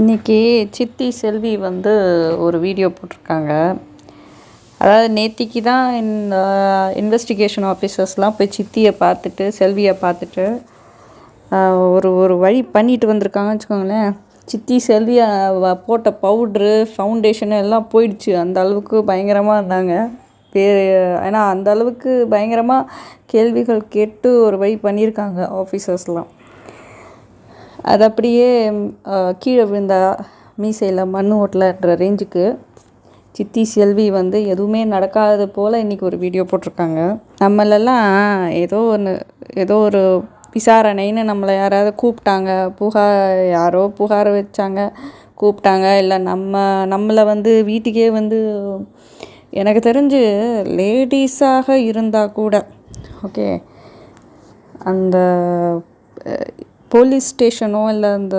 இன்றைக்கி சித்தி செல்வி வந்து ஒரு வீடியோ போட்டிருக்காங்க. அதாவது நேத்திக்கு தான் இந்த இன்வெஸ்டிகேஷன் ஆஃபீஸர்ஸ்லாம் போய் சித்தியை பார்த்துட்டு செல்வியை பார்த்துட்டு ஒரு ஒரு வழி பண்ணிட்டு வந்திருக்காங்கன்னு வச்சுக்கோங்களேன். சித்தி செல்வியை போட்ட பவுட்ரு ஃபவுண்டேஷன் எல்லாம் போயிடுச்சு. அந்த அளவுக்கு பயங்கரமாக இருந்தாங்க. பே ஏன்னா அந்த அளவுக்கு பயங்கரமாக கேள்விகள் கேட்டு ஒரு வழி பண்ணியிருக்காங்க ஆஃபீஸர்ஸ்லாம் அது அப்படியே கீழே விழுந்த மீசையில் மண் ஓட்டலன்ற ரேஞ்சுக்கு சித்தி செல்வி வந்து எதுவுமே நடக்காதது போல் இன்றைக்கி ஒரு வீடியோ போட்டிருக்காங்க. நம்மளெல்லாம் ஏதோ ஒன்று ஏதோ ஒரு விசாரணைன்னு நம்மளை யாராவது கூப்பிட்டாங்க புகார் யாரோ புகார் வச்சாங்க கூப்பிட்டாங்க இல்லை நம்ம நம்மளை வந்து வீட்டுக்கே வந்து எனக்கு தெரிஞ்சு லேடிஸாக இருந்தால் கூட ஓகே அந்த போலீஸ் ஸ்டேஷனோ இல்லை அந்த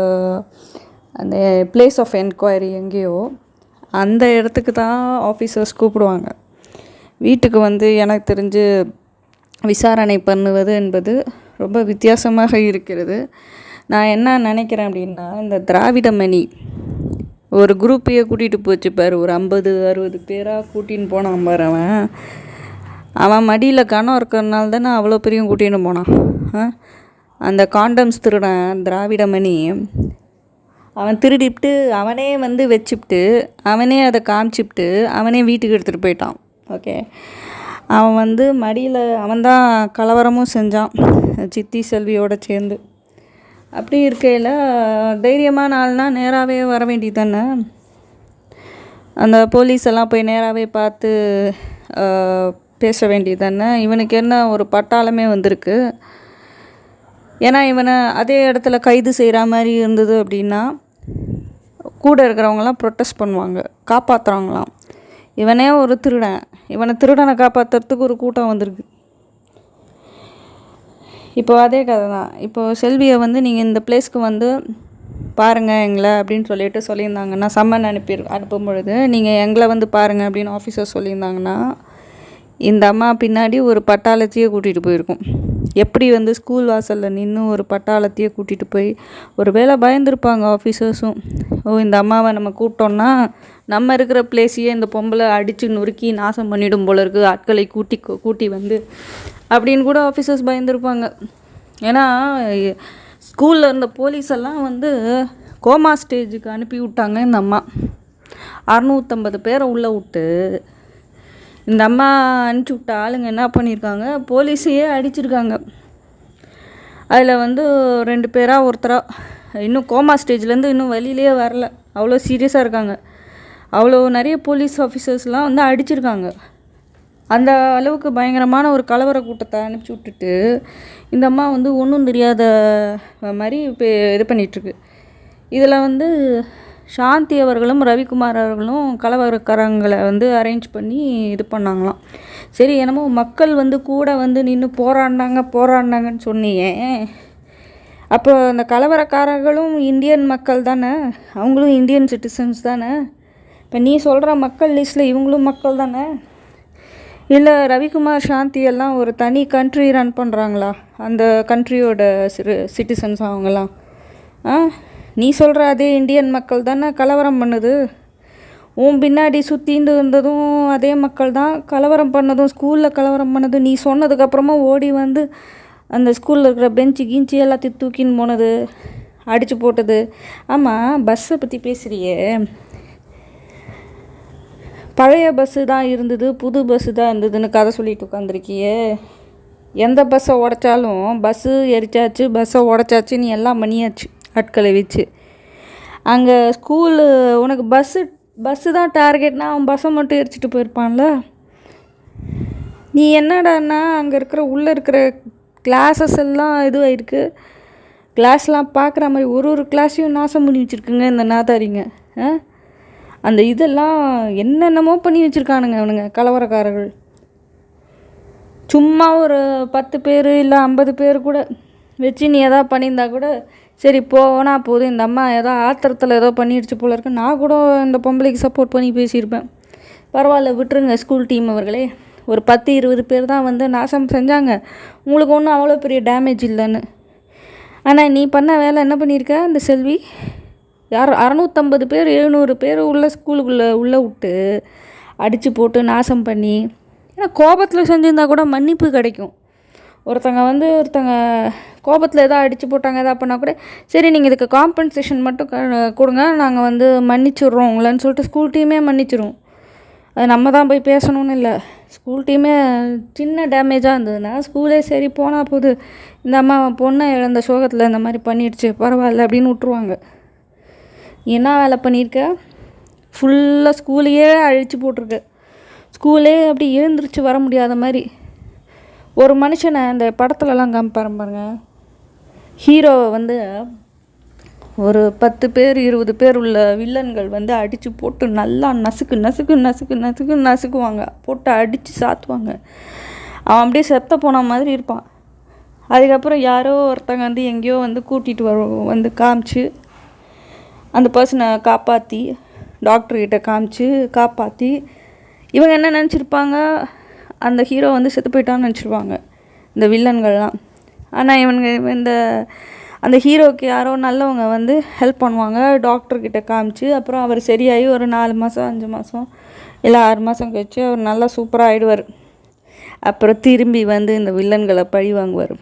அந்த பிளேஸ் ஆஃப் என்கொயரி எங்கேயோ அந்த இடத்துக்கு தான் ஆஃபீஸர்ஸ் கூப்பிடுவாங்க. வீட்டுக்கு வந்து எனக்கு தெரிஞ்சு விசாரணை பண்ணுவது என்பது ரொம்ப வித்தியாசமாக இருக்கிறது. நான் என்ன நினைக்கிறேன் அப்படின்னா இந்த திராவிட மணி ஒரு குரூப்பையே கூட்டிகிட்டு போச்சு பாரு ஒரு ஐம்பது அறுபது பேராக கூட்டின்னு போனான் பாரு அவன். அவன் மடியில் கனம் இருக்கிறனால தானே அவ்வளோ பெரிய கூட்டின்னு போனான். அந்த காண்டம்ஸ் திருடன் திராவிடமணி அவன் திருடிப்ட்டு அவனே வந்து வச்சுப்ட்டு அவனே அதை காமிச்சிப்ட்டு அவனே வீட்டுக்கு எடுத்துகிட்டு போயிட்டான். ஓகே அவன் வந்து மடியில் அவன்தான் கலவரமும் செஞ்சான் சித்தி செல்வியோட சேர்ந்து. அப்படி இருக்கையில் தைரியமான ஆள்னா நேராகவே வர வேண்டியது தானே? அந்த போலீஸ் எல்லாம் போய் நேராகவே பார்த்து பேச வேண்டியது தானே? இவனுக்கு என்ன ஒரு பட்டாளமே வந்திருக்கு. ஏன்னா இவனை அதே இடத்துல கைது செய்கிற மாதிரி இருந்தது அப்படின்னா கூட இருக்கிறவங்களாம் ப்ரொட்டஸ்ட் பண்ணுவாங்க காப்பாற்றுறாங்களாம் இவனே ஒரு திருடன். இவனை திருடனை காப்பாற்றுறதுக்கு ஒரு கூட்டம் வந்திருக்கு. இப்போ அதே கதை தான். இப்போது செல்வியை வந்து நீங்கள் இந்த பிளேஸ்க்கு வந்து பாருங்கள் எங்களை அப்படின்னு சொல்லிட்டு சொல்லியிருந்தாங்கன்னா சம்மன் அனுப்பி அனுப்பும் பொழுது நீங்கள் எங்களை வந்து பாருங்கள் அப்படின்னு ஆஃபீஸர் சொல்லியிருந்தாங்கன்னா இந்த அம்மா பின்னாடி ஒரு பட்டாளத்தையே கூட்டிகிட்டு போயிருக்கும். எப்படி வந்து ஸ்கூல் வாசலில் நின்று ஒரு பட்டாளத்தையே கூட்டிகிட்டு போய் ஒரு வேளை பயந்துருப்பாங்க ஆஃபீஸர்ஸும் ஓ இந்த அம்மாவை நம்ம கூப்பிட்டோன்னா நம்ம இருக்கிற பிளேஸையே இந்த பொம்பளை அடித்து நொறுக்கி நாசம் பண்ணிடும் போல இருக்குது ஆட்களை கூட்டி கூட்டி வந்து அப்படின்னு கூட ஆஃபீஸர்ஸ் பயந்துருப்பாங்க. ஏன்னா ஸ்கூலில் இருந்த போலீஸ் எல்லாம் வந்து கோமா ஸ்டேஜுக்கு அனுப்பி விட்டாங்க இந்த அம்மா. அறநூற்றம்பது பேரை உள்ளே விட்டு இந்த அம்மா அனுப்பிச்சி விட்ட ஆளுங்க என்ன பண்ணியிருக்காங்க? போலீஸையே அடிச்சிருக்காங்க. அதில் வந்து ரெண்டு பேராக ஒருத்தராக இன்னும் கோமா ஸ்டேஜ்லேருந்து இன்னும் வெளியிலே வரல. அவ்வளோ சீரியஸாக இருக்காங்க. அவ்வளோ நிறைய போலீஸ் ஆஃபீஸர்ஸ்லாம் வந்து அடிச்சிருக்காங்க. அந்த அளவுக்கு பயங்கரமான ஒரு கலவர கூட்டத்தை அனுப்பிச்சி விட்டுட்டு இந்த அம்மா வந்து ஒன்றும் தெரியாத மாதிரி இப்போ இது பண்ணிகிட்ருக்கு இதில் வந்து சாந்தி அவர்களும் ரவிக்குமார் அவர்களும் கலவரக்காரங்களை வந்து அரேஞ்ச் பண்ணி இது பண்ணாங்களாம். சரி என்னமோ மக்கள் வந்து கூட வந்து நின்று போராடினாங்க போராடினாங்கன்னு சொன்னியே. அப்போ அந்த கலவரக்காரர்களும் இந்தியன் மக்கள் தானே? அவங்களும் இந்தியன் சிட்டிசன்ஸ் தானே? இப்போ நீ சொல்கிற மக்கள் லிஸ்ட்டில் இவங்களும் மக்கள் தானே? இல்லை ரவிக்குமார் சாந்தி எல்லாம் ஒரு தனி கண்ட்ரி ரன் பண்ணுறாங்களா அந்த கண்ட்ரியோட சிறு சிட்டிசன்ஸ் அவங்கெல்லாம். ஆ? நீ சொல்கிற அதே இந்தியன் மக்கள் தானே கலவரம் பண்ணுது? உன் பின்னாடி சுற்றிண்டு இருந்ததும் அதே மக்கள் தான் கலவரம் பண்ணதும் ஸ்கூலில் கலவரம் பண்ணதும் நீ சொன்னதுக்கப்புறமா ஓடி வந்து அந்த ஸ்கூலில் இருக்கிற பெஞ்சு கீஞ்சி எல்லாத்தையும் தூக்கின்னு போனது அடித்து போட்டது. ஆமாம் பஸ்ஸை பற்றி பேசுகிறியே பழைய பஸ்ஸு தான் இருந்தது புது பஸ்ஸு தான் இருந்ததுன்னு கதை சொல்லிட்டு உட்காந்துருக்கியே எந்த பஸ்ஸை உடச்சாலும் பஸ்ஸு எரிச்சாச்சு பஸ்ஸை உடச்சாச்சு நீ எல்லாம் பண்ணியாச்சு ஆட்களை வச்சு. அங்கே ஸ்கூலு உனக்கு பஸ்ஸு பஸ்ஸு தான் டார்கெட்னா அவன் பஸ்ஸை மட்டும் எரிச்சிட்டு போயிருப்பான்ல? நீ என்னடான்னா அங்கே இருக்கிற உள்ளே இருக்கிற கிளாஸஸ் எல்லாம் இதுவாயிருக்கு? கிளாஸ்லாம் பார்க்குற மாதிரி ஒரு ஒரு கிளாஸையும் நாசம் பண்ணி வச்சுருக்குங்க இந்த நாதாரிங்க. ஆ? அந்த இதெல்லாம் என்னென்னமோ பண்ணி வச்சுருக்கானுங்க அவனுங்க கலவரக்காரர்கள். சும்மா ஒரு பத்து பேர் இல்லை ஐம்பது பேர் கூட வச்சு நீ எதாவது பண்ணியிருந்தா கூட சரி போனா போதும். இந்த அம்மா ஏதோ ஆத்திரத்தில் ஏதோ பண்ணிடுச்சு போல இருக்கு. நான் கூட இந்த பொம்பளைக்கு சப்போர்ட் பண்ணி பேசியிருப்பேன். பரவாயில்ல விட்டுருங்க ஸ்கூல் டீம் அவர்களே. ஒரு பத்து இருபது பேர் தான் வந்து நாசம் செஞ்சாங்க. உங்களுக்கு ஒன்றும் அவ்வளோ பெரிய டேமேஜ் இல்லைன்னு. ஆனால் நீ பண்ண வேலை என்ன பண்ணியிருக்க இந்த செல்வி? யார் அறநூற்றம்பது பேர் எழுநூறு பேர் உள்ள ஸ்கூலுக்குள்ளே உள்ளே விட்டு அடித்து போட்டு நாசம் பண்ணி ஏன்னா கோபத்தில் செஞ்சுருந்தா கூட மன்னிப்பு கிடைக்கும். ஒருத்தங்க வந்து ஒருத்தங்க கோபத்தில் எதாவது அடித்து போட்டாங்க எதாவது பண்ணால் கூட சரி நீங்கள் இதுக்கு காம்பன்சேஷன் மட்டும் க- கொடுங்க நாங்கள் வந்து மன்னிச்சிடுறோம் உங்களன்னு சொல்லிட்டு ஸ்கூல் டீமே மன்னிச்சிடும் அது நம்ம தான் போய் பேசணும்னு இல்லை. ஸ்கூல் டீமே சின்ன டேமேஜாக இருந்ததுன்னா ஸ்கூலே சரி போனால் போது இந்த அம்மா பொண்ணை இழந்த சோகத்தில் இந்த மாதிரி பண்ணிடுச்சு பரவாயில்ல அப்படின்னு விட்ருவாங்க என்ன வேலை பண்ணியிருக்க ஃபுல்லாக ஸ்கூலையே அழிச்சு போட்டிருக்கு. ஸ்கூலே அப்படி எழுந்திரிச்சு வர முடியாத மாதிரி. ஒரு மனுஷனை அந்த படத்துலலாம் காமிப்பாரு பாருங்கள் ஹீரோவை வந்து ஒரு பத்து பேர் இருபது பேர் உள்ள வில்லன்கள் வந்து அடித்து போட்டு நல்லா நசுக்கு நசுக்கு நசுக்கு நசுக்கு நசுக்குவாங்க. போட்டு அடித்து சாத்துவாங்க. அவன் அப்படியே செத்த போன மாதிரி இருப்பான். அதுக்கப்புறம் யாரோ ஒருத்தங்க வந்து எங்கேயோ வந்து கூட்டிகிட்டு வரும் வந்து காமிச்சு அந்த பர்சனை காப்பாற்றி டாக்டர்கிட்ட காமிச்சு காப்பாற்றி இவங்க என்ன நினச்சிருப்பாங்க? அந்த ஹீரோ வந்து செத்து போயிட்டான்னு நினச்சிருவாங்க இந்த வில்லன்கள்லாம். ஆனால் இவனுங்க இந்த அந்த ஹீரோவுக்கு யாரோ நல்லவங்க வந்து ஹெல்ப் பண்ணுவாங்க டாக்டர்கிட்ட காமிச்சு அப்புறம் அவர் சரியாகி ஒரு நாலு மாதம் அஞ்சு மாதம் இல்லை ஆறு மாதம் கழிச்சு அவர் நல்லா சூப்பராக ஆகிடுவார் அப்புறம் திரும்பி வந்து இந்த வில்லன்களை பழி வாங்குவார்.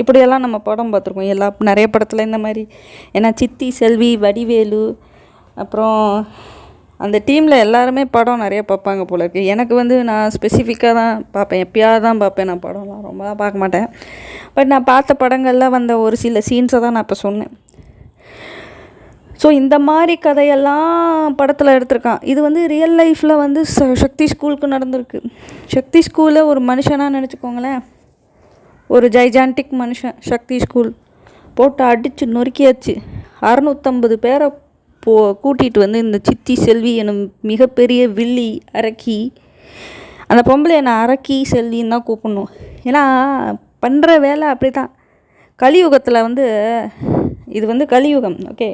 இப்படியெல்லாம் நம்ம படம் பார்த்துருக்கோம். எல்லா நிறைய படத்தில் இந்த மாதிரி. ஏன்னா சித்தி செல்வி வடிவேலு அப்புறம் அந்த டீமில் எல்லாருமே படம் நிறைய பார்ப்பாங்க போல இருக்குது எனக்கு வந்து நான் ஸ்பெசிஃபிக்காக தான் பார்ப்பேன். எப்பயாவது தான் பார்ப்பேன் நான் படம்லாம். ரொம்பலாம் பார்க்க மாட்டேன். பட் நான் பார்த்த படங்களில் வந்த ஒரு சில சீன்ஸை தான் நான் இப்போ சொன்னேன். ஸோ இந்த மாதிரி கதையெல்லாம் படத்தில் எடுத்திருக்கான். இது வந்து ரியல் லைஃப்பில் வந்து ச- சக்தி ஸ்கூலுக்கு நடந்திருக்கு. சக்தி ஸ்கூலில் ஒரு மனுஷனாக நினச்சிக்கோங்களேன். ஒரு ஜைஜான்டிக் மனுஷன் சக்தி ஸ்கூல் போட்டு அடித்து நொறுக்கியாச்சு. அறநூற்றம்பது பேரை போ கூட்டிகிட்டு வந்து இந்த சித்தி செல்வி எனும் மிகப்பெரிய வில்லி அரக்கி அந்த பொம்பளை நான் அரக்கி செல்வின்னு தான் கூப்பிடணும். ஏன்னா பண்ணுற வேலை அப்படி தான் கலியுகத்தில் வந்து இது வந்து கலியுகம் ஓகே.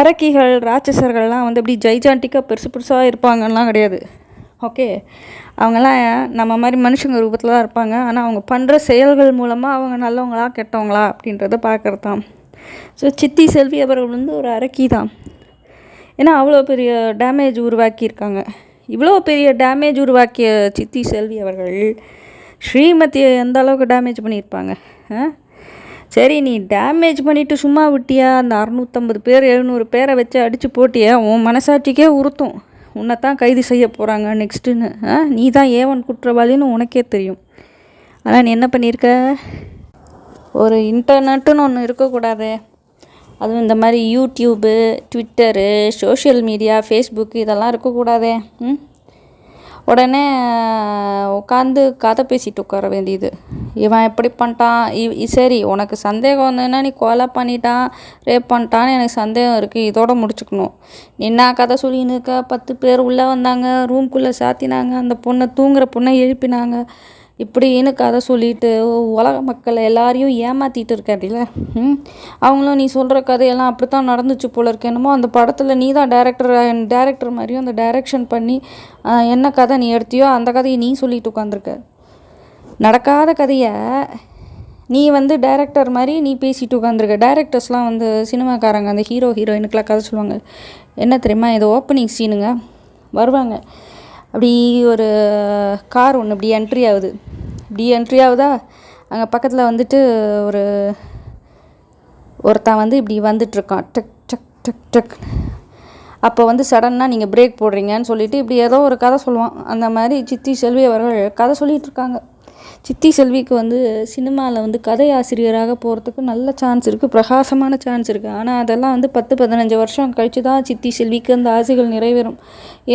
அரக்கிகள் ராட்சசர்கள்லாம் வந்து அப்படி ஜைஜான்டிக்காக பெருசு பெருசாக இருப்பாங்கலாம் கிடையாது ஓகே. அவங்கெல்லாம் நம்ம மாதிரி மனுஷங்க ரூபத்தில் தான் இருப்பாங்க. ஆனால் அவங்க பண்ணுற செயல்கள் மூலமாக அவங்க நல்லவங்களா கெட்டவங்களா அப்படின்றத பார்க்குறது தான் ஸோ சித்தி செல்வி அவர்கள் வந்து ஒரு அரக்கி தான் ஏன்னா அவ்வளோ பெரிய டேமேஜ் உருவாக்கியிருக்காங்க. இவ்வளோ பெரிய டேமேஜ் உருவாக்கிய சித்தி செல்வி அவர்கள் ஸ்ரீமதியை எந்த அளவுக்கு டேமேஜ் பண்ணியிருப்பாங்க ஆ? சரி நீ டேமேஜ் பண்ணிவிட்டு சும்மா விட்டியா? அந்த அறநூற்றம்பது பேர் எழுநூறு பேரை வச்சு அடித்து போட்டியா? உன் மனசாட்சிக்கே உறுத்தும். உன்னை தான் கைது செய்ய போகிறாங்க நெக்ஸ்ட்டுன்னு ஆ? நீ தான் ஏவன் குற்றவாளின்னு உனக்கே தெரியும். ஆனால் நீ என்ன பண்ணியிருக்க? ஒரு இன்டர்நெட்டுன்னு ஒன்று இருக்கக்கூடாதே. அதுவும் இந்த மாதிரி YouTube Twitter social media Facebook இதெல்லாம் இருக்கக்கூடாதே ம்? உடனே உட்காந்து கதை பேசிட்டு உட்கார வேண்டியது. இவன் எப்படி பண்ணிட்டான்? இ- சரி உனக்கு சந்தேகம் வந்ததுன்னா நீ கொலை பண்ணிட்டான் ரேப் பண்ணிட்டான்னு எனக்கு சந்தேகம் இருக்குது இதோட முடிச்சுக்கணும். என்ன கதை சொல்லின்னு இருக்க? பத்து பேர் உள்ளே வந்தாங்க ரூம்குள்ளே சாத்தினாங்க. அந்த பொண்ணை தூங்குற பொண்ணை எழுப்பினாங்க. இப்படின்னு கதை சொல்லிட்டு உலக மக்களை எல்லாரையும் ஏமாற்றிட்டு இருக்காடில ம். அவங்களும் நீ சொல்கிற கதையெல்லாம் அப்படி தான் நடந்துச்சு போல இருக்கு. என்னமோ அந்த படத்தில் நீ தான் டேரக்டர் டேரக்டர் மாதிரியும் அந்த டைரக்ஷன் பண்ணி என்ன கதை நீ எடுத்தியோ அந்த கதையை நீ சொல்லிட்டு உட்காந்துருக்க நடக்காத கதையை நீ வந்து டைரக்டர் மாதிரி நீ பேசிட்டு உட்காந்துருக்க டைரக்டர்ஸ்லாம் வந்து சினிமாக்காரங்க அந்த ஹீரோ ஹீரோயினுக்கெலாம் கதை சொல்லுவாங்க. என்ன தெரியுமா இது ஓப்பனிங் சீனுங்க வருவாங்க. அப்படி ஒரு கார் ஒன்று இப்படி என்ட்ரி ஆகுது. இப்படி என்ட்ரி ஆகுதா? அங்கே பக்கத்தில் வந்துட்டு ஒரு ஒருத்தன் வந்து இப்படி வந்துட்டுருக்கான். டக் டக் டக் டக். அப்போ வந்து சடனாக நீங்கள் பிரேக் போடுறீங்கன்னு சொல்லிவிட்டு இப்படி ஏதோ ஒரு கதை சொல்லுவான். அந்த மாதிரி சித்தி செல்வி அவர்கள் கதை சொல்லிகிட்ருக்காங்க சித்தி செல்விக்கு வந்து சினிமாவில் வந்து கதை ஆசிரியராக போகிறதுக்கு நல்ல சான்ஸ் இருக்குது பிரகாசமான சான்ஸ் இருக்குது ஆனால் அதெல்லாம் வந்து பத்து பதினஞ்சு வருஷம் கழித்து தான் சித்தி செல்விக்கு அந்த ஆசைகள் நிறைவேறும்.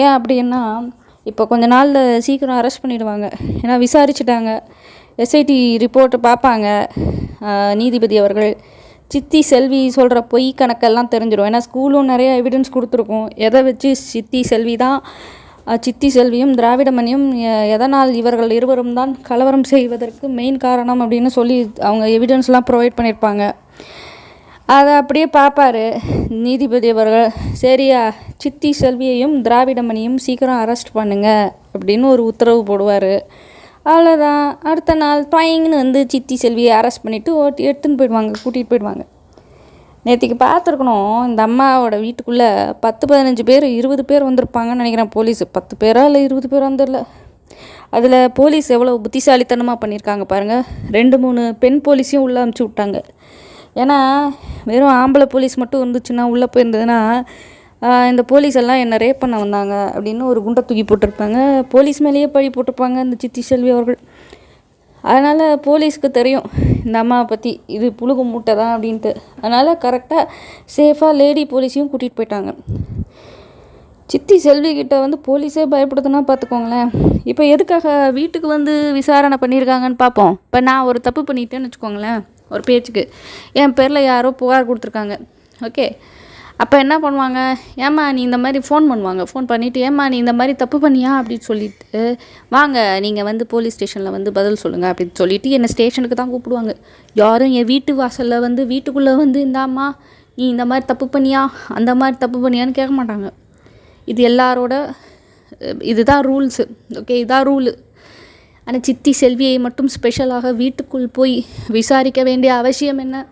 ஏன் அப்படின்னா இப்போ கொஞ்ச நாளில் சீக்கிரம் அரெஸ்ட் பண்ணிடுவாங்க. ஏன்னா விசாரிச்சுட்டாங்க. எஸ்ஐடி ரிப்போர்ட்டை பார்ப்பாங்க. நீதிபதி அவர்கள். சித்தி செல்வி சொல்கிற பொய் கணக்கெல்லாம் தெரிஞ்சிடும். ஏன்னா ஸ்கூலும் நிறைய எவிடன்ஸ் கொடுத்துருக்கோம். எதை வச்சு சித்தி செல்வி தான்? சித்தி செல்வியும் திராவிடமணியும் எதனால் இவர்கள் இருவரும் தான் கலவரம் செய்வதற்கு மெயின் காரணம் அப்படின்னு சொல்லி அவங்க எவிடன்ஸ்லாம் ப்ரொவைட் பண்ணியிருப்பாங்க. அதை அப்படியே பார்ப்பாரு. நீதிபதி அவர்கள் சரியா சித்தி செல்வியையும் திராவிடமணியும் சீக்கிரம் அரெஸ்ட் பண்ணுங்க அப்படின்னு ஒரு உத்தரவு போடுவார். அவ்வளோதான் அடுத்த நாள் டாயிங்னு வந்து சித்தி செல்வியை அரெஸ்ட் பண்ணிவிட்டு ஓட்டி எடுத்துன்னு போயிடுவாங்க கூட்டிகிட்டு போயிடுவாங்க. நேற்றுக்கு பார்த்துருக்கணும் இந்த அம்மாவோட வீட்டுக்குள்ளே பத்து பதினஞ்சு பேர் இருபது பேர் வந்திருப்பாங்கன்னு நினைக்கிறேன் போலீஸ். பத்து பேரா இல்லை இருபது பேர் வந்துடல அதில் போலீஸ் எவ்வளோ புத்திசாலித்தனமாக பண்ணியிருக்காங்க பாருங்கள் ரெண்டு மூணு பெண் போலீஸையும் உள்ளே அமுச்சு விட்டாங்க. ஏன்னா வெறும் ஆம்பளை போலீஸ் மட்டும் இருந்துச்சுன்னா உள்ளே போயிருந்ததுன்னா இந்த போலீஸ் எல்லாம் என்னை ரேப் பண்ண வந்தாங்க அப்படின்னு ஒரு குண்டை தூக்கி போட்டிருப்பாங்க. போலீஸ் மேலேயே பழி போட்டிருப்பாங்க இந்த சித்தி செல்வி அவர்கள். அதனால் போலீஸ்க்கு தெரியும் இந்த அம்மாவை பற்றி இது புழுகு மூட்டை தான் அப்படின்ட்டு. அதனால் கரெக்டாக சேஃபாக லேடி போலீஸையும் கூட்டிகிட்டு போயிட்டாங்க. சித்தி செல்வி கிட்ட வந்து போலீஸே பயப்படுதுன்னா பார்த்துக்கோங்களேன் இப்போ எதுக்காக வீட்டுக்கு வந்து விசாரணை பண்ணியிருக்காங்கன்னு பார்ப்போம் இப்போ நான் ஒரு தப்பு பண்ணிட்டேன்னு வச்சுக்கோங்களேன். ஒரு பேச்சுக்கு. என் பேரில் யாரோ புகார் கொடுத்துருக்காங்க. ஓகே? அப்போ என்ன பண்ணுவாங்க? ஏம்மா நீ இந்த மாதிரி ஃபோன் பண்ணுவாங்க. ஃபோன் பண்ணிவிட்டு ஏம்மா நீ இந்த மாதிரி தப்பு பண்ணியா? அப்படின்னு சொல்லிட்டு வாங்க நீங்கள் வந்து போலீஸ் ஸ்டேஷனில் வந்து பதில் சொல்லுங்கள் அப்படின்னு சொல்லிவிட்டு என்னை ஸ்டேஷனுக்கு தான் கூப்பிடுவாங்க. யாரும் என் வீட்டு வாசலில் வந்து வீட்டுக்குள்ளே வந்து இந்தாம்மா நீ இந்த மாதிரி தப்பு பண்ணியா? அந்த மாதிரி தப்பு பண்ணியான்னு கேட்க மாட்டாங்க. இது எல்லாரோட இதுதான் ரூல்ஸு ஓகே? இதான் ரூலு ஆனால் சித்தி செல்வியை மட்டும் ஸ்பெஷலாக வீட்டுக்குள் போய் விசாரிக்க வேண்டிய அவசியம் என்ன?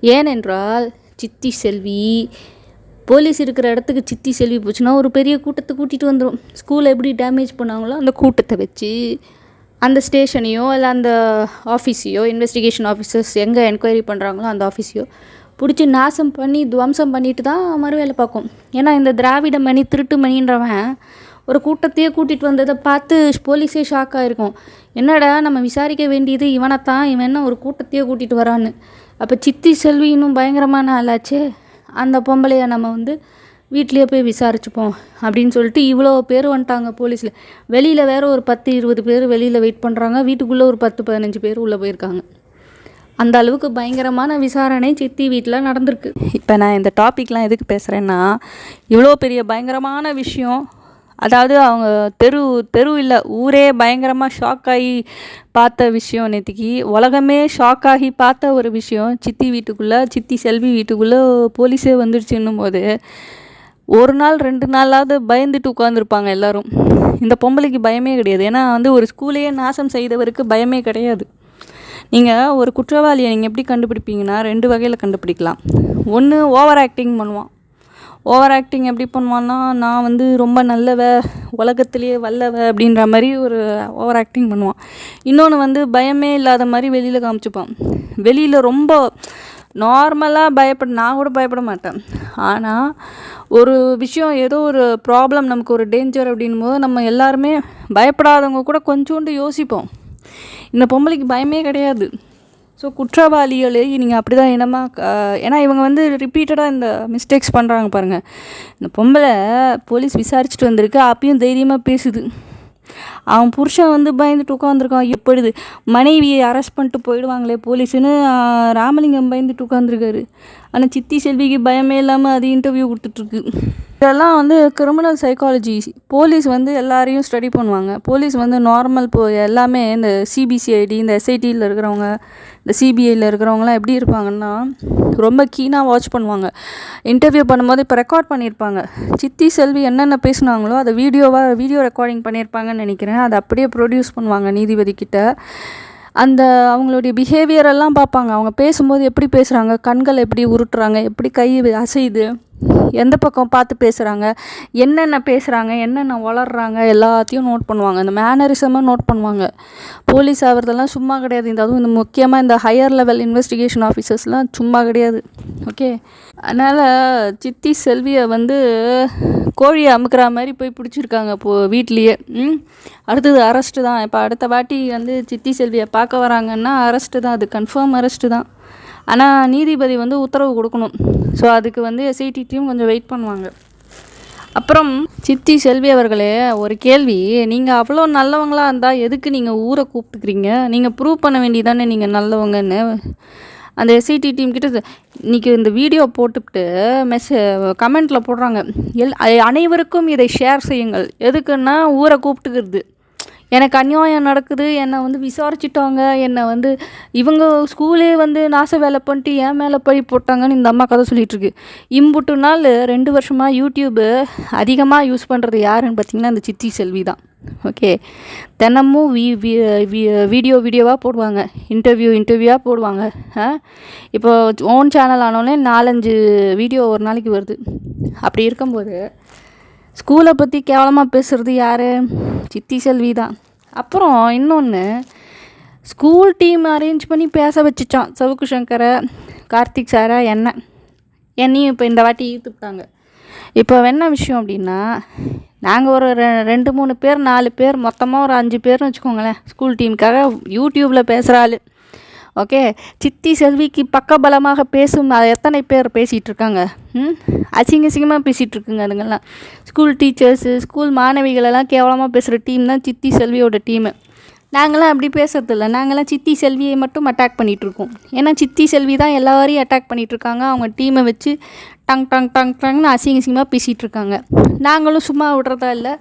ஏனென்றால் சித்தி செல்வி போலீஸ் இருக்கிற இடத்துக்கு சித்தி செல்வி போச்சுன்னா ஒரு பெரிய கூட்டத்தை கூட்டிகிட்டு வந்துடும் ஸ்கூலை எப்படி டேமேஜ் பண்ணாங்களோ அந்த கூட்டத்தை வச்சு அந்த ஸ்டேஷனையோ இல்லை அந்த ஆஃபீஸையோ இன்வெஸ்டிகேஷன் ஆஃபீஸர்ஸ் எங்கே என்கொயரி பண்ணுறாங்களோ அந்த ஆஃபீஸையோ பிடிச்சி நாசம் பண்ணி துவம்சம் பண்ணிட்டு தான் மறுவேலை பார்க்கும். ஏன்னா இந்த திராவிட மணி திருட்டு மணின்றவன் ஒரு கூட்டத்தையே கூட்டிகிட்டு வந்ததை பார்த்து போலீஸே ஷாக் ஆகிருக்கும் என்னடா நம்ம விசாரிக்க வேண்டியது இவனைத்தான் இவன் என்ன ஒரு கூட்டத்தையே கூட்டிகிட்டு வரான்னு. அப்போ சித்தி செல்வி இன்னும் பயங்கரமான ஆளாச்சே. அந்த பொம்பளைய நம்ம வந்து வீட்லேயே போய் விசாரிச்சுப்போம் அப்படின்னு சொல்லிட்டு இவ்வளோ பேர் வந்துட்டாங்க போலீஸில். வெளியில் வேறு ஒரு பத்து இருபது பேர் வெளியில் வெயிட் பண்ணுறாங்க வீட்டுக்குள்ளே ஒரு பத்து பதினஞ்சு பேர் உள்ளே போயிருக்காங்க. அந்த அளவுக்கு பயங்கரமான விசாரணை சித்தி வீட்டில் நடந்திருக்கு. இப்போ நான் இந்த டாபிக்லாம் எதுக்கு பேசுகிறேன்னா இவ்வளோ பெரிய பயங்கரமான விஷயம் அதாவது அவங்க தெரு தெரு இல்லை ஊரே பயங்கரமாக ஷாக் ஆகி பார்த்த விஷயம் நேற்றுக்கு உலகமே ஷாக் ஆகி பார்த்த ஒரு விஷயம் சித்தி வீட்டுக்குள்ளே சித்தி செல்வி வீட்டுக்குள்ளே போலீஸே வந்துடுச்சுன்னும் போது ஒரு நாள் ரெண்டு நாளாவது பயந்துட்டு உட்காந்துருப்பாங்க எல்லோரும். இந்த பொம்பளைக்கு பயமே கிடையாது. ஏன்னா வந்து ஒரு ஸ்கூலையே நாசம் செய்தவருக்கு பயமே கிடையாது. நீங்கள் ஒரு குற்றவாளியை நீங்கள் எப்படி கண்டுபிடிப்பீங்கன்னா ரெண்டு வகையில் கண்டுபிடிக்கலாம். ஒன்று ஓவர் ஆக்டிங் பண்ணுவான். ஓவர் ஆக்டிங் எப்படி பண்ணுவான்னா நான் வந்து ரொம்ப நல்லவ உலகத்திலேயே வல்லவ அப்படின்ற மாதிரி ஒரு ஓவர் ஆக்டிங் பண்ணுவான். இன்னொன்று வந்து பயமே இல்லாத மாதிரி வெளியில் காமிச்சுப்பான். வெளியில் ரொம்ப நார்மலாக பயப்பட நான் கூட பயப்பட மாட்டேன். ஆனால் ஒரு விஷயம் ஏதோ ஒரு ப்ராப்ளம் நமக்கு ஒரு டேஞ்சர் அப்படின்னும் போது நம்ம எல்லாருமே பயப்படாதவங்க கூட கொஞ்சோண்டு யோசிப்போம். இந்த பொம்பளைக்கு பயமே கிடையாது. ஸோ குற்றவாளிகளே நீங்கள் அப்படி தான் என்னமாக ஏன்னா இவங்க வந்து ரிப்பீட்டடாக இந்த மிஸ்டேக்ஸ் பண்ணுறாங்க பாருங்கள் இந்த பொம்பளை போலீஸ் விசாரிச்சுட்டு வந்திருக்கு அப்பயும் தைரியமாக பேசுது. அவன் புருஷன் வந்து பயந்துட்டு உட்காந்துருக்கான் எப்படிது மனைவியை அரெஸ்ட் பண்ணிட்டு போயிடுவாங்களே போலீஸுன்னு ராமலிங்கம் பயந்துட்டு உட்காந்துருக்காரு ஆனால் சித்தி செல்விக்கு பயமே இல்லாமல் அது இன்டர்வியூ கொடுத்துட்ருக்கு. இதெல்லாம் வந்து கிரிமினல் சைக்காலஜி போலீஸ் வந்து எல்லாரையும் ஸ்டடி பண்ணுவாங்க. போலீஸ் வந்து நார்மல் போ எல்லாமே இந்த சிபிசிஐடி இந்த எஸ்ஐடியில் இருக்கிறவங்க இந்த சிபிஐயில் இருக்கிறவங்களாம் எப்படி இருப்பாங்கன்னா ரொம்ப கீனாக வாட்ச் பண்ணுவாங்க. இன்டர்வியூ பண்ணும்போது இப்போ ரெக்கார்ட் பண்ணியிருப்பாங்க. சித்தி செல்வி என்னென்ன பேசுனாங்களோ அதை வீடியோவாக வீடியோ ரெக்கார்டிங் பண்ணியிருப்பாங்கன்னு நினைக்கிறேன். அதை அப்படியே ப்ரொடியூஸ் பண்ணுவாங்க நீதிபதிக்கிட்ட அந்த அவங்களுடைய பிஹேவியரெல்லாம் பார்ப்பாங்க. அவங்க பேசும்போது எப்படி பேசுகிறாங்க கண்கள் எப்படி உருட்டுறாங்க? எப்படி கை அசையுது? எந்த பக்கம் பார்த்து பேசுகிறாங்க என்னென்ன பேசுகிறாங்க என்னென்ன வளர்கிறாங்க எல்லாத்தையும் நோட் பண்ணுவாங்க. இந்த மேனரிசமாக நோட் பண்ணுவாங்க. போலீஸ் ஆகிறதெல்லாம் சும்மா கிடையாது. இந்த அதுவும் இந்த முக்கியமாக இந்த ஹையர் லெவல் இன்வெஸ்டிகேஷன் ஆஃபீஸர்ஸ்லாம் சும்மா கிடையாது. ஓகே அதனால் சித்தி செல்வியை வந்து கோழியை அமுக்கிற மாதிரி போய் பிடிச்சிருக்காங்க இப்போது வீட்லேயே. அடுத்தது அரெஸ்ட்டு தான். இப்போ அடுத்த வாட்டி வந்து சித்தி செல்வியை பார்க்க வராங்கன்னா அரெஸ்ட்டு தான். அது கன்ஃபார்ம் அரெஸ்ட்டு தான். ஆனால் நீதிபதி வந்து உத்தரவு கொடுக்கணும். ஸோ அதுக்கு வந்து எஸ்ஐடி கொஞ்சம் வெயிட் பண்ணுவாங்க. அப்புறம் சித்தி செல்வி அவர்களே ஒரு கேள்வி. நீங்கள் அவ்வளோ நல்லவங்களாக இருந்தால் எதுக்கு நீங்கள் ஊரை கூப்பிட்டுக்கிறீங்க? நீங்கள் ப்ரூவ் பண்ண வேண்டியதானே நீங்கள் நல்லவங்கன்னு. அந்த எஸ்ஐடி டீம் கிட்ட இன்றைக்கி இன்னைக்கு இந்த வீடியோ போட்டுவிட்டு மெசே கமெண்ட்டில் போடுறாங்க. எல் அனைவருக்கும் இதை ஷேர் செய்யுங்கள். எதுக்குன்னா ஊரை கூப்பிட்டுக்கிறது. எனக்கு அநியாயம் நடக்குது என்னை வந்து விசாரிச்சிட்டாங்க என்னை வந்து இவங்க ஸ்கூலே வந்து நாச வேலை பண்ணிட்டு என் மேலே பழி போட்டாங்கன்னு இந்த அம்மா கதை சொல்லிகிட்ருக்கு இம்புட்டு நாள் ரெண்டு வருஷமாக யூடியூப்பு அதிகமாக யூஸ் பண்ணுறது யாருன்னு பார்த்தீங்கன்னா இந்த சித்தி செல்வி தான். ஓகே தினமும் வீ வீடியோ வீடியோவாக போடுவாங்க. இன்டர்வியூ இன்டர்வியூவாக போடுவாங்க. இப்போ ஓன் சேனல் ஆனோடனே நாலஞ்சு வீடியோ ஒரு நாளைக்கு வருது. அப்படி இருக்கும்போது ஸ்கூலை பற்றி கேவலமாக பேசுகிறது யார்? சித்தி செல்வி தான் அப்புறம் இன்னொன்று ஸ்கூல் டீம் அரேஞ்ச் பண்ணி பேச வச்சுச்சான் சவுக்கு சங்கரை கார்த்திக் சாரை என்ன என்னையும் இப்போ இந்த வாட்டி ஈர்த்துக்கிட்டாங்க இப்போ என்ன விஷயம் அப்படின்னா நாங்கள் ஒரு ரெ ரெண்டு மூணு பேர் நாலு பேர் மொத்தமாக ஒரு அஞ்சு பேர்னு வச்சுக்கோங்களேன் ஸ்கூல் டீமுக்காக யூடியூப்பில் பேசுகிற ஆள். ஓகே? சித்தி செல்விக்கு பக்கபலமாக பேசும் எத்தனை பேர் பேசிகிட்டு இருக்காங்க ம்? அசிங்க அசிங்கமாக பேசிகிட்டு இருக்குங்க அதுங்கெல்லாம் ஸ்கூல் டீச்சர்ஸு ஸ்கூல் மாணவிகளெல்லாம் கேவலமாக பேசுகிற டீம் தான் சித்தி செல்வியோட டீமு. நாங்களாம் அப்படி பேசுறதில்ல. நாங்களாம் சித்தி செல்வியை மட்டும் அட்டாக் பண்ணிகிட்ருக்கோம். ஏன்னா சித்தி செல்வி தான் எல்லாரையும் அட்டாக் பண்ணிகிட்ருக்காங்க. அவங்க டீமை வச்சு டங் டங் டங் டங்னு அசிங்க அசிங்கமாக பேசிகிட்டு இருக்காங்க நாங்களும் சும்மா விடுறதா இல்லை.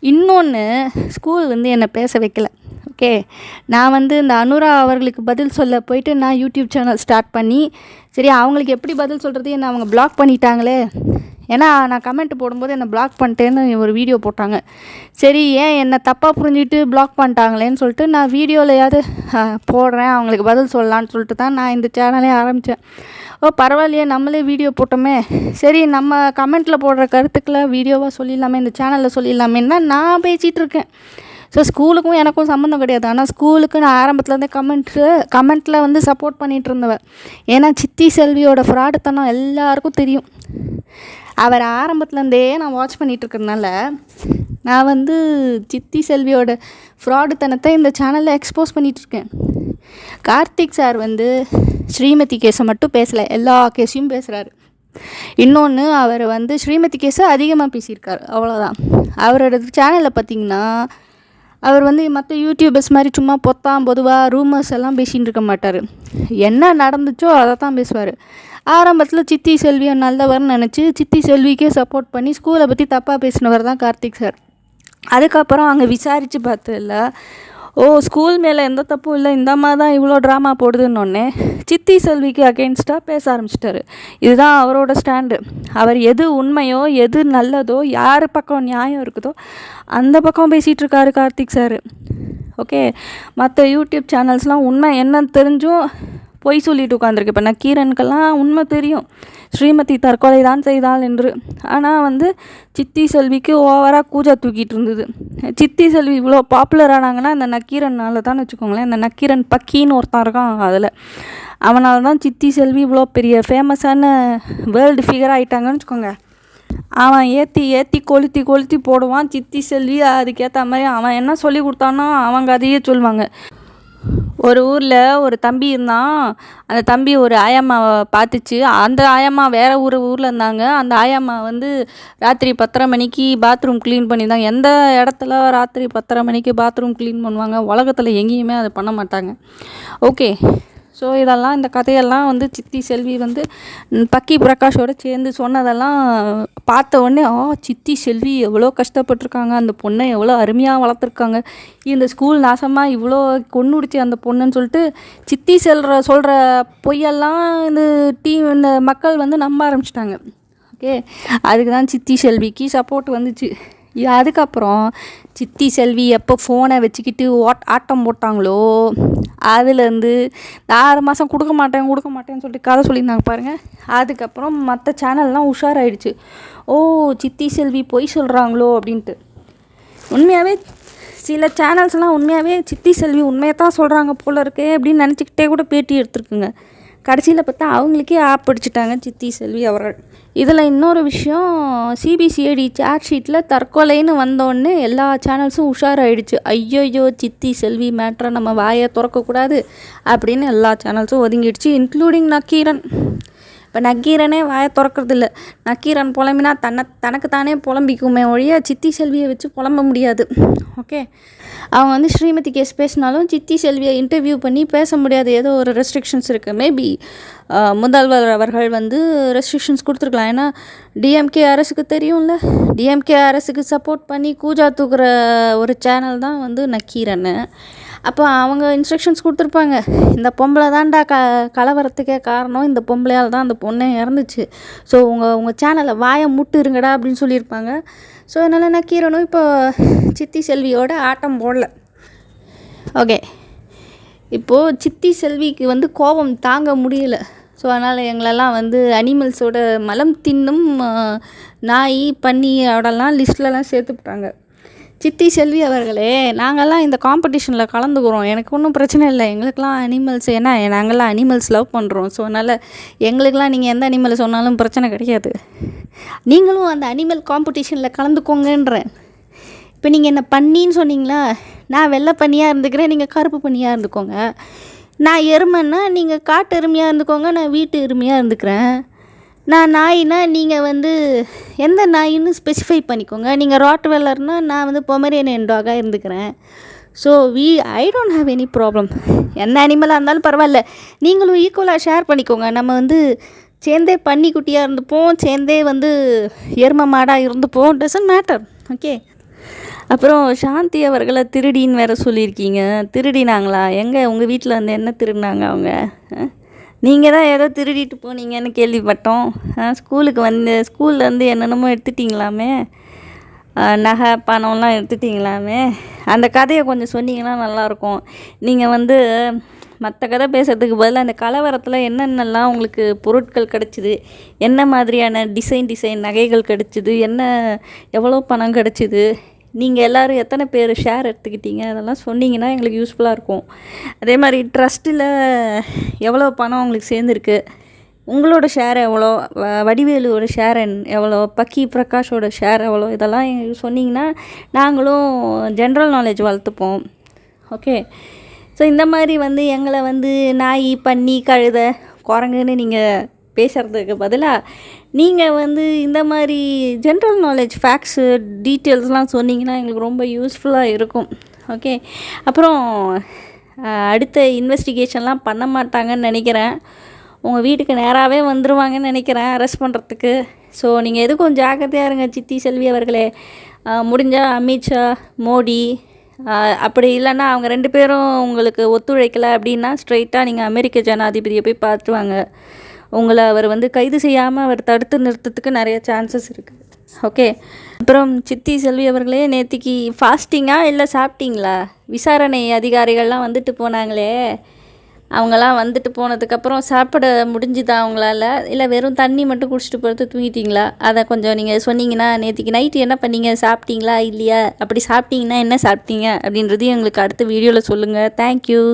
இன்னொன்று ஸ்கூல் வந்து என்னை பேச வைக்கல. ஓகே. நான் வந்து இந்த அனுரா அவர்களுக்கு பதில் சொல்ல போயிட்டு நான் யூடியூப் சேனல் ஸ்டார்ட் பண்ணி சரி அவங்களுக்கு எப்படி பதில் சொல்கிறது என்ன அவங்க பிளாக் பண்ணிட்டாங்களே? ஏன்னா நான் கமெண்ட் போடும்போது என்னை பிளாக் பண்ணிட்டேன்னு ஒரு வீடியோ போட்டாங்க. சரி ஏன் என்னை தப்பாக புரிஞ்சுட்டு பிளாக் பண்ணிட்டாங்களேன்னு சொல்லிட்டு நான் வீடியோலையாவது போடுறேன். அவங்களுக்கு பதில் சொல்லலான்னு சொல்லிட்டு தான் நான் இந்த சேனலே ஆரம்பித்தேன் ஓ பரவாயில்லையே நம்மளே வீடியோ போட்டோமே. சரி நம்ம கமெண்ட்டில் போடுற கருத்துக்களை வீடியோவாக சொல்லிடலாமே இந்த சேனலில் சொல்லிடலாமேன்னு தான் நான் பேசிகிட்ருக்கேன் ஸோ ஸ்கூலுக்கும் எனக்கும் சம்மந்தம் கிடையாது. ஆனால் ஸ்கூலுக்கு நான் ஆரம்பத்துலேருந்தே கமெண்ட்டு கமெண்ட்டில் வந்து சப்போர்ட் பண்ணிகிட்டு இருந்தவன் ஏன்னா சித்தி செல்வியோட ஃப்ராடுத்தனம் எல்லாருக்கும் தெரியும். அவர் ஆரம்பத்துலேருந்தே நான் வாட்ச் பண்ணிகிட்டு இருக்கிறதுனால நான் வந்து சித்தி செல்வியோட ஃப்ராடுத்தனத்தை இந்த சேனலில் எக்ஸ்போஸ் பண்ணிகிட்ருக்கேன் கார்த்திக் சார் வந்து ஸ்ரீமதி கேஸை மட்டும் பேசலை எல்லா கேஸையும் பேசுகிறாரு இன்னொன்று அவர் வந்து ஸ்ரீமதி கேஸை அதிகமாக பேசியிருக்கார். அவ்வளோதான் அவரோட சேனலில் பார்த்திங்கன்னா அவர் வந்து மற்ற யூடியூபர்ஸ் மாதிரி சும்மா பொத்தாம் பொதுவாக ரூமர்ஸ் எல்லாம் பேசிகிட்டு இருக்க மாட்டார். என்ன நடந்துச்சோ அதை தான் பேசுவார். ஆரம்பத்தில் சித்தி செல்வியை நல்லவர்னு நினச்சி சித்தி செல்விக்கே சப்போர்ட் பண்ணி ஸ்கூலை பற்றி தப்பாக பேசினவர் தான் கார்த்திக் சார் அதுக்கப்புறம் அங்கே விசாரித்து பார்த்ததில்ல ஓ ஸ்கூல் மேலே எந்த தப்பும் இல்லை. இந்த மாதிரி தான் இவ்வளோ ட்ராமா போடுதுன்னொன்னே சித்தி செல்விக்கு அகெயின்ஸ்டாக பேச ஆரம்பிச்சிட்டாரு. இதுதான் அவரோட ஸ்டாண்டு அவர் எது உண்மையோ எது நல்லதோ யார் பக்கம் நியாயம் இருக்குதோ அந்த பக்கம் பேசிகிட்டு இருக்காரு கார்த்திக் சார் ஓகே? மற்ற யூடியூப் சேனல்ஸ்லாம் உண்மை என்னன்னு தெரிஞ்சும் பொய் சொல்லிட்டு உட்காந்துருக்கு இப்போ நக்கீரனுக்கெல்லாம் உண்மை தெரியும். ஸ்ரீமதி தற்கொலை தான் செய்தாள் என்று. ஆனால் வந்து சித்தி செல்விக்கு ஓவராக கூஜா தூக்கிட்டு இருந்தது. சித்தி செல்வி இவ்வளோ பாப்புலர் ஆனாங்கன்னா இந்த நக்கீரனால தான் வச்சுக்கோங்களேன். இந்த நக்கீரன் பக்கின்னு ஒருத்தன் இருக்கான் அதில். அவனால் தான் சித்தி செல்வி இவ்வளோ பெரிய ஃபேமஸான வேர்ல்டு ஃபிகர் ஆகிட்டாங்கன்னு வச்சுக்கோங்க. அவன் ஏற்றி ஏற்றி கொளுத்தி கொளுத்தி போடுவான். சித்தி செல்வி அதுக்கேற்ற மாதிரி அவன் என்ன சொல்லி கொடுத்தானோ அவங்க அதையே சொல்லுவாங்க. ஒரு ஊரில் ஒரு தம்பி இருந்தான். அந்த தம்பி ஒரு ஆயம்மாவை பார்த்துச்சு. அந்த ஆயம்மா வேறு ஊர் ஊரில் இருந்தாங்க. அந்த ஆயம்மா வந்து ராத்திரி பத்தரை மணிக்கு பாத்ரூம் க்ளீன் பண்ணியிருந்தாங்க. எந்த இடத்துல ராத்திரி பத்தரை மணிக்கு பாத்ரூம் க்ளீன் பண்ணுவாங்க? உலகத்தில் எங்கேயுமே அதை பண்ண மாட்டாங்க. ஓகே ஸோ இதெல்லாம் இந்த கதையெல்லாம் வந்து சித்தி செல்வி வந்து பக்கி பிரகாஷோட சேர்ந்து சொன்னதெல்லாம் பார்த்த உடனே ஆ சித்தி செல்வி எவ்வளோ கஷ்டப்பட்டிருக்காங்க. அந்த பொண்ணை எவ்வளோ அருமையாக வளர்த்துருக்காங்க. இந்த ஸ்கூல் நாசமாக இவ்வளோ கொண்டுடுச்சு அந்த பொண்ணுன்னு சொல்லிட்டு சித்தி செல்கிற சொல்கிற பொய்யெல்லாம் இந்த டீம் இந்த மக்கள் வந்து நம்ப ஆரம்பிச்சிட்டாங்க. ஓகே அதுக்கு தான் சித்தி செல்விக்கு சப்போர்ட் வந்துச்சு. அதுக்கப்புறம் சித்தி செல்வி எப்போ ஃபோனை வச்சுக்கிட்டு ஓட் ஆட்டம் போட்டாங்களோ அதுலேருந்து ஆறு மாதம் கொடுக்க மாட்டேன் கொடுக்க மாட்டேன்னு சொல்லிட்டு கதை சொல்லியிருந்தாங்க பாருங்கள் அதுக்கப்புறம் மற்ற சேனல்லாம் உஷாராயிடுச்சு. ஓ சித்தி செல்வி பொய் சொல்கிறாங்களோ அப்படின்ட்டு. உண்மையாகவே சில சேனல்ஸ்லாம் உண்மையாகவே சித்தி செல்வி உண்மையை தான் சொல்கிறாங்க போல இருக்கே அப்படின்னு நினச்சிக்கிட்டே கூட பேட்டி எடுத்துருக்குங்க. கடைசியில் பார்த்தா அவங்களுக்கே ஆப் அடிச்சிட்டாங்க சித்தி செல்வி அவர்கள். இதில் இன்னொரு விஷயம் சிபிசிஐடி சார்ஜ் ஷீட்டில் தற்கொலைன்னு வந்தோடனே எல்லா சேனல்ஸும் உஷாராயிடுச்சு. ஐயோயோ சித்தி செல்வி மேட்ரை நம்ம வாயை திறக்கக்கூடாது அப்படின்னு எல்லா சேனல்ஸும் ஒதுங்கிடுச்சு இன்க்ளூடிங் நக்கீரன். இப்போ நக்கீரனே வாயை திறக்கறதில்ல. நக்கீரன் புலம்பினா தன்னை தனக்கு தானே புலம்பிக்குமே ஒழிய சித்தி செல்வியை வச்சு புலம்ப முடியாது. ஓகே? அவங்க வந்து ஸ்ரீமதி கேஸ் பேசினாலும் சித்தி செல்வியை இன்டர்வியூ பண்ணி பேச முடியாது. ஏதோ ஒரு ரெஸ்ட்ரிக்ஷன்ஸ் இருக்குது மேபி முதல்வர் அவர்கள் வந்து ரெஸ்ட்ரிக்ஷன்ஸ் கொடுத்துருக்கலாம். ஏன்னா டிஎம்கே அரசுக்கு தெரியும்ல. டிஎம்கே அரசுக்கு சப்போர்ட் பண்ணி கூஜா தூக்குற ஒரு சேனல் தான் வந்து நக்கீரன். அப்போ அவங்க இன்ஸ்ட்ரக்ஷன்ஸ் கொடுத்துருப்பாங்க. இந்த பொம்பளை தான்டா க கலவரத்துக்கே காரணம். இந்த பொம்பளையால் தான் அந்த பொண்ணே இறந்துச்சு. ஸோ உங்கள் உங்கள் சேனலை வாயை முட்டு இருங்கடா அப்படின்னு சொல்லியிருப்பாங்க. ஸோ அதனால் நான் கீரனும் இப்போ சித்தி செல்வியோட ஆட்டம் போடல. ஓகே இப்போது சித்தி செல்விக்கு வந்து கோபம் தாங்க முடியல. ஸோ அதனால் எங்களெல்லாம் வந்து அனிமல்ஸோட மலம் தின்னும் நாய் பன்னி அவடெல்லாம் லிஸ்ட்லலாம் சேர்த்துப்பிட்டாங்க சித்தி செல்வி அவர்களே நாங்கள்லாம் இந்த காம்படிஷனில் கலந்துக்கிறோம். எனக்கு ஒன்றும் பிரச்சனை இல்லை. எங்களுக்கெல்லாம் அனிமல்ஸ் ஏன்னா நாங்கள்லாம் அனிமல்ஸ் லவ் பண்ணுறோம் ஸோ அதனால் எங்களுக்கெல்லாம் நீங்கள் எந்த அனிமல் சொன்னாலும் பிரச்சனை கிடையாது. நீங்களும் அந்த அனிமல் காம்படிஷனில் கலந்துக்கோங்கன்றேன். இப்போ நீங்கள் என்ன பண்ணின்னு சொன்னீங்களா? நான் வெள்ளை பண்ணியாக இருந்துக்கிறேன். நீங்கள் கருப்பு பண்ணியாக இருந்துக்கோங்க. நான் எருமைன்னா நீங்கள் காட்டு எருமையாக இருந்துக்கோங்க. நான் வீட்டு எருமையாக இருந்துக்கிறேன். நான் நாயினா நீங்கள் வந்து எந்த நாயின்னு ஸ்பெசிஃபை பண்ணிக்கோங்க. நீங்கள் ராட் வெல்லர்னா நான் வந்து பொமரேனியன் டாகாக இருந்துக்கிறேன். So we I don't have any problem என்ன அனிமலாக இருந்தாலும் பரவாயில்ல. நீங்களும் ஈக்குவலாக ஷேர் பண்ணிக்கோங்க. நம்ம வந்து சேர்ந்தே பன்னிக்குட்டியாக இருந்துப்போம். சேர்ந்தே வந்து எரும மாடாக இருந்துப்போம். டசன்ட் மேட்டர் ஓகே அப்புறம் சாந்தி அவர்களை திருடின்னு வேறு சொல்லியிருக்கீங்க. திருடினாங்களா? எங்கே? உங்கள் வீட்டில் வந்து என்ன திருடினாங்க அவங்க? நீங்கள் தான் ஏதோ திருடிட்டு போனீங்கன்னு கேள்விப்பட்டோம். ஸ்கூலுக்கு வந்து ஸ்கூலில் வந்து என்னென்னமோ எடுத்துட்டிங்களாமே. நகை பணம்லாம் எடுத்துட்டிங்களாமே. அந்த கதையை கொஞ்சம் சொன்னீங்கன்னா நல்லாயிருக்கும். நீங்கள் வந்து மற்ற கதை பேசுகிறதுக்கு பதிலாக அந்த கலவரத்தில் என்னென்னலாம் உங்களுக்கு பொருட்கள் கிடச்சிது? என்ன மாதிரியான டிசைன் டிசைன் நகைகள் கிடச்சிது? என்ன எவ்வளோ பணம் கிடச்சிது? நீங்கள் எல்லோரும் எத்தனை பேர் ஷேர் எடுத்துக்கிட்டீங்க? அதெல்லாம் சொன்னீங்கன்னா எங்களுக்கு யூஸ்ஃபுல்லாக இருக்கும். அதே மாதிரி ட்ரஸ்ட்டில் எவ்வளோ பணம் உங்களுக்கு சேர்ந்துருக்கு? உங்களோட ஷேர் எவ்வளோ? வ- வடிவேலுவோட ஷேர் எவ்வளோ? பக்கி பிரகாஷோட ஷேர் எவ்வளோ? இதெல்லாம் எங்களுக்கு சொன்னீங்கன்னா நாங்களும் ஜென்ரல் நாலேஜ் வளர்த்துப்போம். ஓகே ஸோ இந்த மாதிரி வந்து எங்களை வந்து நாய் பன்னி கழுத குரங்குன்னு நீங்கள் பேசுகிறதுக்கு பதிலாக நீங்கள் வந்து இந்த மாதிரி ஜென்ரல் நாலேஜ் ஃபேக்ட்ஸு டீட்டெயில்ஸ்லாம் சொன்னீங்கன்னா எங்களுக்கு ரொம்ப யூஸ்ஃபுல்லாக இருக்கும். ஓகே அப்புறம் அடுத்த இன்வெஸ்டிகேஷன்லாம் பண்ண மாட்டாங்கன்னு நினைக்கிறேன். உங்கள் வீட்டுக்கு நேராகவே வந்துடுவாங்கன்னு நினைக்கிறேன் அரெஸ்ட் பண்ணுறதுக்கு ஸோ நீங்கள் எதுக்கும் ஜாக்கிரதையாக இருங்க சித்தி செல்வி அவர்களே. முடிஞ்சால் அமித்ஷா மோடி அப்படி இல்லைன்னா அவங்க ரெண்டு பேரும் உங்களுக்கு ஒத்துழைக்கலை அப்படின்னா ஸ்ட்ரைட்டாக நீங்கள் அமெரிக்க ஜனாதிபதியை போய் பார்த்துவாங்க உங்களை அவர் வந்து கைது செய்யாமல் அவர் தடுத்து நிறுத்தத்துக்கு நிறைய சான்சஸ் இருக்குது ஓகே அப்புறம் சித்தி செல்வி அவர்களே நேத்திக்கு ஃபாஸ்டிங்கா இல்லை சாப்பிட்டீங்களா? விசாரணை அதிகாரிகள்லாம் வந்துட்டு போனாங்களே. அவங்களாம் வந்துட்டு போனதுக்கப்புறம் சாப்பிட முடிஞ்சுதா அவங்களால? இல்லை வெறும் தண்ணி மட்டும் குடிச்சிட்டு போகிறது தூங்கிட்டீங்களா? அதை கொஞ்சம் நீங்கள் சொன்னீங்கன்னா நேற்றுக்கு நைட்டு என்ன பண்ணீங்க? சாப்பிட்டீங்களா? இல்லையா? அப்படி சாப்பிட்டீங்கன்னா என்ன சாப்பிட்டீங்க? அப்படின்றதையும் எங்களுக்கு அடுத்த வீடியோவில் சொல்லுங்கள் தேங்க்யூ